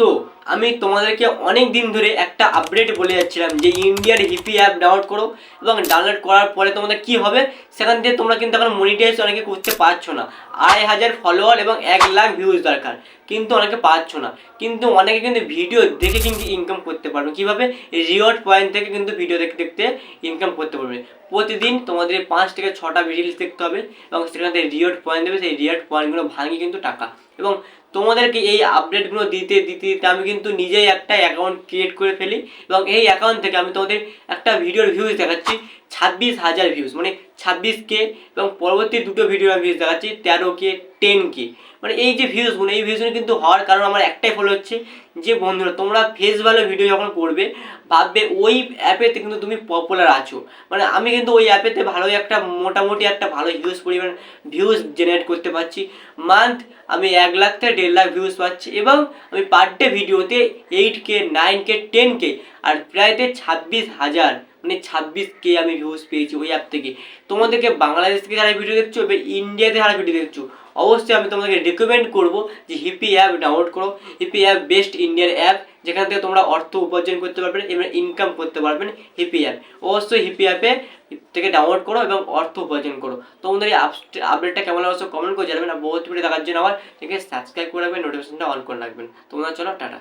So আমি তোমাদেরকে অনেক দিন ধরে একটা আপডেট বলে যাচ্ছিলাম যে ইন্ডিয়ার হিপি অ্যাপ ডাউনলোড করো এবং ডাউনলোড করার পরে তোমাদের কি হবে? সেখান থেকে তোমরা কিন্তু এখন মনিটাইজ অনেকে করতে পারছ না। আড়াই হাজার ফলোয়ার এবং এক লাখ ভিউজ দরকার। কিন্তু অনেকে পাচ্ছ না। কিন্তু অনেকে কিন্তু ভিডিও দেখে কিন্তু ইনকাম করতে পারবে। কীভাবে? রিওয়ার্ড পয়েন্ট থেকে কিন্তু ভিডিও দেখতে দেখতে ইনকাম করতে পারবে। প্রতিদিন তোমাদের পাঁচ থেকে ছটা রিলস দেখতে হবে এবং সেখান থেকে রিওয়ার্ড পয়েন্ট দেবে। সেই রিওয়ার্ড পয়েন্টগুলো ভাঙিয়ে কিন্তু টাকা। এবং তোমাদেরকে এই আপডেটগুলো দিতে দিতে দিতে আমি কিন্তু নিজেই একটা অ্যাকাউন্ট ক্রিয়েট করে ফেলি এবং এই অ্যাকাউন্ট থেকে আমি তোমাদের একটা ভিডিওর ভিউজ দেখাচ্ছি, ছাব্বিশ হাজার ভিউজ মানে ছাব্বিশ কে এবং পরবর্তী দুটো ভিডিওর ভিউজ দেখাচ্ছি, তেরো কে টেন কে। মানে এই যে ভিউজগুলো এই ভিউজগুলো কিন্তু হওয়ার কারণ আমার একটাই ফলো হচ্ছে যে বন্ধুরা, তোমরা ফেস ভিডিও যখন করবে, ভাববে ওই অ্যাপেতে কিন্তু তুমি পপুলার আছো। মানে আমি কিন্তু ওই অ্যাপেতে ভালোই একটা, মোটামুটি একটা ভালো হিউজ পরিমাণ ভিউজ জেনারেট করতে পারছি। মান্থ আমি এক লাখ থেকে দেড় লাখ ভিউজ পাচ্ছি এবং আমি পার ডে ভিডিওতে eight K nine K ten K আর প্রায়তে ছাব্বিশ হাজার মানে ছাব্বিশ কে আমি ভিউজ পেয়েছি ওই অ্যাপ থেকে। তোমাদেরকে বাংলাদেশ থেকে যারা ভিডিও দেখছ বা ইন্ডিয়াতে যারা ভিডিও দেখছ, অবশ্যই আমি তোমাদেরকে রেকমেন্ড করব যে হিপি অ্যাপ ডাউনলোড করো। Hipi app best Indian app যেখান থেকে তোমরা অর্থ উপার্জন করতে পারবেন এবং ইনকাম করতে পারবেন হিপি অ্যাপ অবশ্যই হিপি অ্যাপে থেকে ডাউনলোড করো এবং অর্থ উপার্জন করো। তোমাদের এই আপডেটটা কেমন লাগছে কমেন্ট করে জানাবেন। আর বহুত ভিডিও দেখার জন্য আবার থেকে সাবস্ক্রাইব করে রাখবেন নোটিফিকেশনটা অন করে রাখবেন। তোমরা চলো, টাটা।